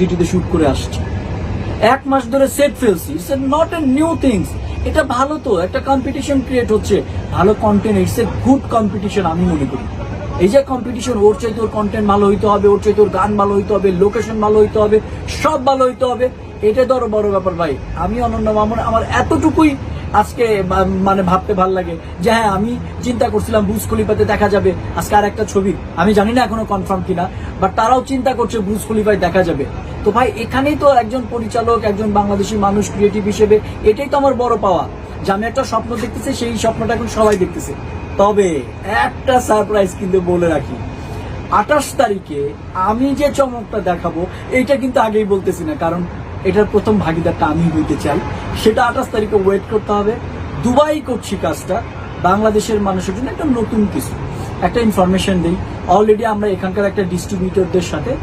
সিটিতে শুট করে আসছি। এক মাস ধরে সেট ফেলছি নট এ নিউ থিংস এটা ভালো তো, একটা কম্পিটিশন ক্রিয়েট হচ্ছে। ভালো content it's a good competition আমি মনে করি। এই যে কম্পিটিশন ওর চাইতে ওর কন্টেন্ট ভালো হইতে হবে, ওর চাইতে ওর গান ভালো হইতে হবে লোকেশন ভালো হইতে হবে, সব ভালো হইতে হবে। এটা আরও বড় ব্যাপার ভাই। আমি অনন্য মামুন, আমার এতটুকুই আজকে মানে ভাবতে ভালো লাগে যে হ্যাঁ আমি চিন্তা করছিলাম বুজ খলিফাতে দেখা যাবে। আজকে আর একটা ছবি। আমি জানি না এখনও কনফার্ম কিনা বাট তারাও চিন্তা করছে বুজ খলিফায় দেখা যাবে। তো ভাই, এখানেই তো একজন পরিচালক, একজন বাংলাদেশি মানুষ ক্রিয়েটিভ হিসেবে, এটাই তো আমার বড় পাওয়া। যে আমি একটা স্বপ্ন দেখতেছি, সেই স্বপ্নটা এখন সবাই দেখতেছে। তবে একটা সারপ্রাইজ কিন্তু বলে রাখি। আঠাশ তারিখে আমি যে চমকটা দেখাবো, এইটা কিন্তু আগেই বলতেছি না, কারণ এটার প্রথম ভাগিদারটা আমি হইতে চাই। সেটা আঠাশ তারিখে ওয়েট করতে হবে। দুবাই করছি কাজটা। বাংলাদেশের মানুষের জন্য একটা নতুন কিছু। একটা ইনফরমেশন দিই। অলরেডি আমরা এখানকার একটা ডিস্ট্রিবিউটরদের সাথে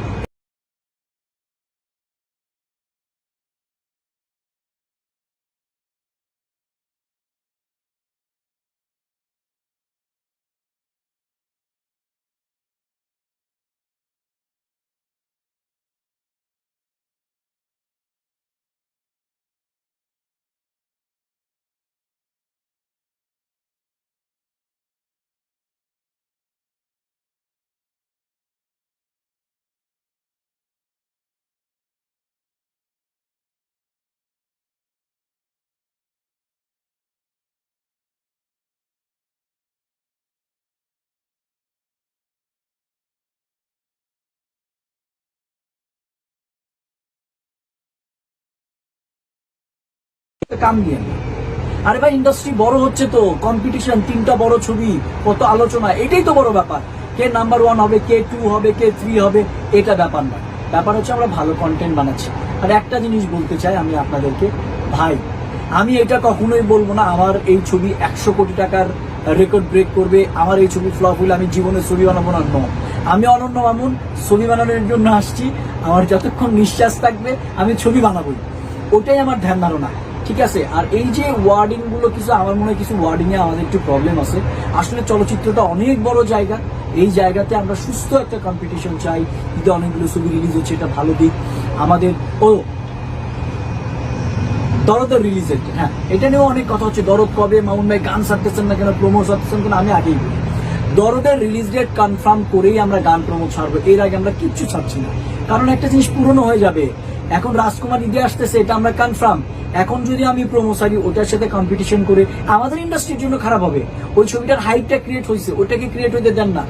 কাম দিয়ে না। আরে ভাই ইন্ডাস্ট্রি বড় হচ্ছে তো কম্পিটিশন তিনটা বড় ছবি, কত আলোচনা, এটাই তো বড় ব্যাপার। কে নাম্বার ওয়ান হবে, কে টু হবে, কে থ্রি হবে, এটা ব্যাপার না ব্যাপার হচ্ছে আমরা ভালো কন্টেন্ট বানাচ্ছি। আর একটা জিনিস বলতে চাই আমি আপনাদেরকে, ভাই, আমি এটা কখনোই বলব না, আমার এই ছবি একশো কোটি টাকার রেকর্ড ব্রেক করবে, আমার এই ছবি ফ্লপ হলে আমি জীবনে ছবি বানাবো না, no। আমি অনন্য মামুন, ছবি বানানোর জন্য আসছি, আমার যতক্ষণ নিঃশ্বাস থাকবে, আমি ছবি বানাবোই। ওটাই আমার ধ্যান ধারণা। ঠিক আছে? আর এই যে ওয়ার্ডিংগুলো কিছু, আমার মনে হয় কিছু ওয়ার্ডিং এ আমাদের একটু প্রবলেম আছে। আসলে চলচ্চিত্রটা অনেক বড় জায়গা। এই জায়গাতে আমরা সুস্থ একটা কম্পিটিশন চাই। ঈদে অনেকগুলো ছবি রিলিজ হচ্ছে, এটা ভালো দিক। আমাদের, ও! দরদের রিলিজের হ্যাঁ। এটা নিয়েও অনেক কথা হচ্ছে। দরদ কবে? মামুন ভাই গান ছাড়তেছেন না কেন? প্রমো ছাড়তেছেন কেন? আমি আগেই বলি। দরদের রিলিজ ডেট কনফার্ম করেই আমরা গান প্রমো ছাড়বো। এর আগে আমরা কিচ্ছু ছাড়ছি না। কারণ একটা জিনিস পুরনো হয়ে যাবে। এখন রাজকুমার ঈদে আসতেছে, এটা আমরা কনফার্ম এখন যদি আমি প্রমো সারি ওটার সাথে কম্পিটিশন করে আমাদের ইন্ডাস্ট্রির জন্য খারাপ হবে। ওই ছবিটার হাইটটা ক্রিয়েট হয়েছে ওটাকে ক্রিয়েট হইতে দেন না।